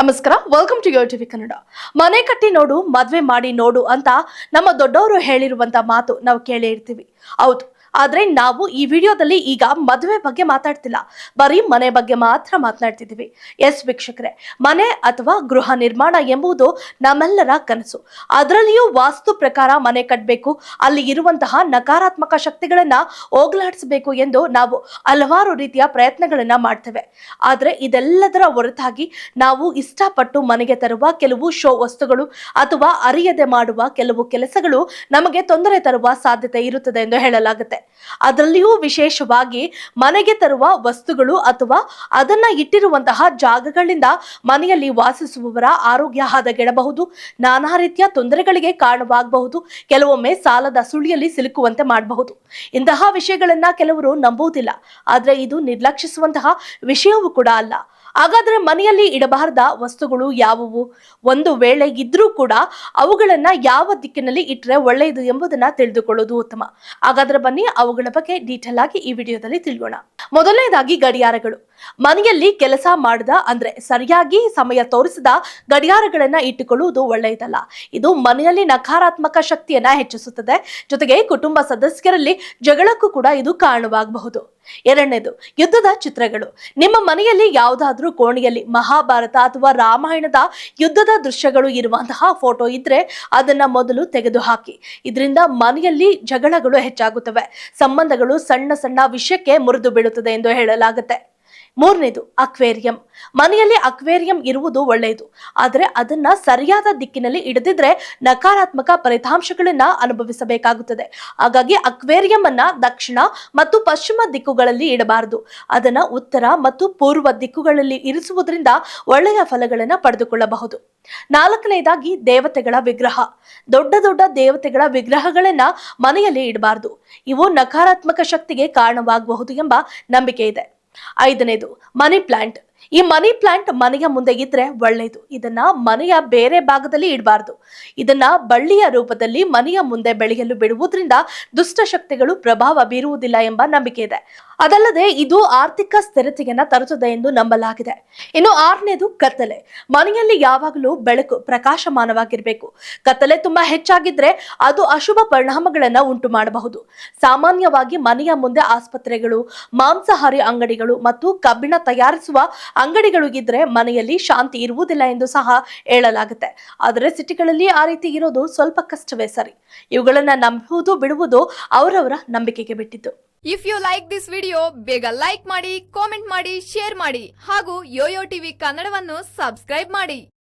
ನಮಸ್ಕಾರ welcome to your TV Kannada ಮನೆ ಕಟ್ಟಿ ನೋಡು, ಮದ್ವೆ ಮಾಡಿ ನೋಡು ಅಂತ ನಮ್ಮ ದೊಡ್ಡವರು ಹೇಳಿರುವಂತ ಮಾತು ನಾವು ಕೇಳಿ ಇರ್ತೀವಿ. ಹೌದು ಆದ್ರೆ ನಾವು ಈ ವಿಡಿಯೋದಲ್ಲಿ ಈಗ ಮದುವೆ ಬಗ್ಗೆ ಮಾತಾಡ್ತಿಲ್ಲ. ಬರೀ ಮನೆ ಬಗ್ಗೆ ಮಾತ್ರ ಮಾತನಾಡ್ತಿದ್ದೀವಿ. ಎಸ್ ವೀಕ್ಷಕರೇ, ಮನೆ ಅಥವಾ ಗೃಹ ನಿರ್ಮಾಣ ಎಂಬುದು ನಮ್ಮೆಲ್ಲರ ಕನಸು. ಅದರಲ್ಲಿಯೂ ವಾಸ್ತು ಪ್ರಕಾರ ಮನೆ ಕಟ್ಟಬೇಕು ಅಲ್ಲಿ ಇರುವಂತಹ ನಕಾರಾತ್ಮಕ ಶಕ್ತಿಗಳನ್ನ ಹೋಗ್ಲಾಡಿಸಬೇಕು ಎಂದು ನಾವು ಹಲವಾರು ರೀತಿಯ ಪ್ರಯತ್ನಗಳನ್ನ ಮಾಡ್ತೇವೆ. ಆದ್ರೆ ಇದೆಲ್ಲದರ ಹೊರತಾಗಿ ನಾವು ಇಷ್ಟಪಟ್ಟು ಮನೆಗೆ ತರುವ ಕೆಲವು ಶೋ ವಸ್ತುಗಳು ಅಥವಾ ಅರಿಯದೆ ಮಾಡುವ ಕೆಲವು ಕೆಲಸಗಳು ನಮಗೆ ತೊಂದರೆ ತರುವ ಸಾಧ್ಯತೆ ಇರುತ್ತದೆ ಎಂದು ಹೇಳಲಾಗುತ್ತೆ. ಅದರಲ್ಲಿಯೂ ವಿಶೇಷವಾಗಿ ಮನೆಗೆ ತರುವ ವಸ್ತುಗಳು ಅಥವಾ ಅದನ್ನ ಇಟ್ಟಿರುವಂತಹ ಜಾಗಗಳಿಂದ ಮನೆಯಲ್ಲಿ ವಾಸಿಸುವವರ ಆರೋಗ್ಯ ಹದಗೆಡಬಹುದು. ನಾನಾ ರೀತಿಯ ತೊಂದರೆಗಳಿಗೆ ಕಾರಣವಾಗಬಹುದು. ಕೆಲವೊಮ್ಮೆ ಸಾಲದ ಸುಳಿಯಲ್ಲಿ ಸಿಲುಕುವಂತೆ ಮಾಡಬಹುದು. ಇಂತಹ ವಿಷಯಗಳನ್ನ ಕೆಲವರು ನಂಬುವುದಿಲ್ಲ. ಆದ್ರೆ ಇದು ನಿರ್ಲಕ್ಷಿಸುವಂತಹ ವಿಷಯವೂ ಕೂಡ ಅಲ್ಲ. ಹಾಗಾದ್ರೆ ಮನೆಯಲ್ಲಿ ಇಡಬಾರದ ವಸ್ತುಗಳು ಯಾವುವು? ಒಂದು ವೇಳೆ ಇದ್ರೂ ಕೂಡ ಅವುಗಳನ್ನ ಯಾವ ದಿಕ್ಕಿನಲ್ಲಿ ಇಟ್ಟರೆ ಒಳ್ಳೆಯದು ಎಂಬುದನ್ನ ತಿಳಿದುಕೊಳ್ಳೋದು ಉತ್ತಮ. ಹಾಗಾದ್ರೆ ಬನ್ನಿ ಅವುಗಳ ಬಗ್ಗೆ ಡೀಟೇಲ್ ಆಗಿ ಈ ವಿಡಿಯೋದಲ್ಲಿ ತಿಳಿಯೋಣ ಮೊದಲನೇದಾಗಿ ಗಡಿಯಾರಗಳು. ಮನೆಯಲ್ಲಿ ಕೆಲಸ ಮಾಡದ ಅಂದ್ರೆ ಸರಿಯಾಗಿ ಸಮಯ ತೋರಿಸದ ಗಡಿಯಾರಗಳನ್ನ ಇಟ್ಟುಕೊಳ್ಳುವುದು ಒಳ್ಳೆಯದಲ್ಲ. ಇದು ಮನೆಯಲ್ಲಿ ನಕಾರಾತ್ಮಕ ಶಕ್ತಿಯನ್ನ ಹೆಚ್ಚಿಸುತ್ತದೆ. ಜೊತೆಗೆ ಕುಟುಂಬ ಸದಸ್ಯರಲ್ಲಿ ಜಗಳಕ್ಕೂ ಕೂಡ ಇದು ಕಾರಣವಾಗಬಹುದು. ಎರಡನೇದು, ಯುದ್ಧದ ಚಿತ್ರಗಳು. ನಿಮ್ಮ ಮನೆಯಲ್ಲಿ ಯಾವುದಾದ್ರೂ ಕೋಣೆಯಲ್ಲಿ ಮಹಾಭಾರತ ಅಥವಾ ರಾಮಾಯಣದ ಯುದ್ಧದ ದೃಶ್ಯಗಳು ಇರುವಂತಹ ಫೋಟೋ ಇದ್ರೆ ಅದನ್ನ ಮೊದಲು ತೆಗೆದು ಹಾಕಿ ಇದರಿಂದ ಮನೆಯಲ್ಲಿ ಜಗಳಗಳು ಹೆಚ್ಚಾಗುತ್ತವೆ. ಸಂಬಂಧಗಳು ಸಣ್ಣ ಸಣ್ಣ ವಿಷಯಕ್ಕೆ ಮುರಿದು ಬೀಳುತ್ತದೆ ಎಂದು ಹೇಳಲಾಗುತ್ತೆ. ಮೂರನೇದು, ಅಕ್ವೇರಿಯಂ. ಮನೆಯಲ್ಲಿ ಅಕ್ವೇರಿಯಂ ಇರುವುದು ಒಳ್ಳೆಯದು. ಆದರೆ ಅದನ್ನ ಸರಿಯಾದ ದಿಕ್ಕಿನಲ್ಲಿ ಇಡದಿದ್ರೆ ನಕಾರಾತ್ಮಕ ಫಲಿತಾಂಶಗಳನ್ನ ಅನುಭವಿಸಬೇಕಾಗುತ್ತದೆ. ಹಾಗಾಗಿ ಅಕ್ವೇರಿಯಂ ಅನ್ನ ದಕ್ಷಿಣ ಮತ್ತು ಪಶ್ಚಿಮ ದಿಕ್ಕುಗಳಲ್ಲಿ ಇಡಬಾರದು. ಅದನ್ನ ಉತ್ತರ ಮತ್ತು ಪೂರ್ವ ದಿಕ್ಕುಗಳಲ್ಲಿ ಇರಿಸುವುದರಿಂದ ಒಳ್ಳೆಯ ಫಲಗಳನ್ನ ಪಡೆದುಕೊಳ್ಳಬಹುದು. ನಾಲ್ಕನೇದಾಗಿ ದೇವತೆಗಳ ವಿಗ್ರಹ. ದೊಡ್ಡ ದೊಡ್ಡ ದೇವತೆಗಳ ವಿಗ್ರಹಗಳನ್ನ ಮನೆಯಲ್ಲಿ ಇಡಬಾರದು. ಇವು ನಕಾರಾತ್ಮಕ ಶಕ್ತಿಗೆ ಕಾರಣವಾಗಬಹುದು ಎಂಬ ನಂಬಿಕೆ ಇದೆ. ಐದನೇದು ಮನಿ ಪ್ಲಾಂಟ್. ಈ ಮನಿ ಪ್ಲಾಂಟ್ ಮನೆಯ ಮುಂದೆ ಇದ್ರೆ ಒಳ್ಳೆಯದು ಇದನ್ನ ಮನೆಯ ಬೇರೆ ಭಾಗದಲ್ಲಿ ಇಡಬಾರ್ದು. ಇದನ್ನ ಬಳ್ಳಿಯ ರೂಪದಲ್ಲಿ ಮನೆಯ ಮುಂದೆ ಬೆಳೆಯಲು ಬಿಡುವುದರಿಂದ ದುಷ್ಟಶಕ್ತಿಗಳು ಪ್ರಭಾವ ಬೀರುವುದಿಲ್ಲ ಎಂಬ ನಂಬಿಕೆ ಇದೆ. ಅದಲ್ಲದೆ ಇದು ಆರ್ಥಿಕ ಸ್ಥಿರತೆಯನ್ನ ತರುತ್ತದೆ ಎಂದು ನಂಬಲಾಗಿದೆ. ಇನ್ನು ಆರನೇದು ಕತ್ತಲೆ. ಮನೆಯಲ್ಲಿ ಯಾವಾಗಲೂ ಬೆಳಕು ಪ್ರಕಾಶಮಾನವಾಗಿರಬೇಕು. ಕತ್ತಲೆ ತುಂಬಾ ಹೆಚ್ಚಾಗಿದ್ರೆ ಅದು ಅಶುಭ ಪರಿಣಾಮಗಳನ್ನ ಉಂಟು ಮಾಡಬಹುದು ಸಾಮಾನ್ಯವಾಗಿ ಮನೆಯ ಮುಂದೆ ಆಸ್ಪತ್ರೆಗಳು, ಮಾಂಸಾಹಾರಿ ಅಂಗಡಿಗಳು ಮತ್ತು ಕಬ್ಬಿಣ ತಯಾರಿಸುವ ಅಂಗಡಿಗಳು ಇದ್ರೆ ಮನೆಯಲ್ಲಿ ಶಾಂತಿ ಇರುವುದಿಲ್ಲ ಎಂದು ಸಹ ಹೇಳಲಾಗುತ್ತೆ. ಆದರೆ ಸಿಟಿಗಳಲ್ಲಿ ಆ ರೀತಿ ಇರೋದು ಸ್ವಲ್ಪ ಕಷ್ಟವೇ ಸರಿ. ಇವುಗಳನ್ನ ನಂಬುವುದು, ಬಿಡುವುದು ಅವರವರ ನಂಬಿಕೆಗೆ ಬಿಟ್ಟಿದ್ದು. If you like this video ಬೇಗ ಲೈಕ್ ಮಾಡಿ ಕಾಮೆಂಟ್ ಮಾಡಿ ಶೇರ್ ಮಾಡಿ ಹಾಗೂ ಯೋಯೋ ಟಿವಿ ಕನ್ನಡವನ್ನು ಸಬ್ಸ್ಕ್ರೈಬ್ ಮಾಡಿ.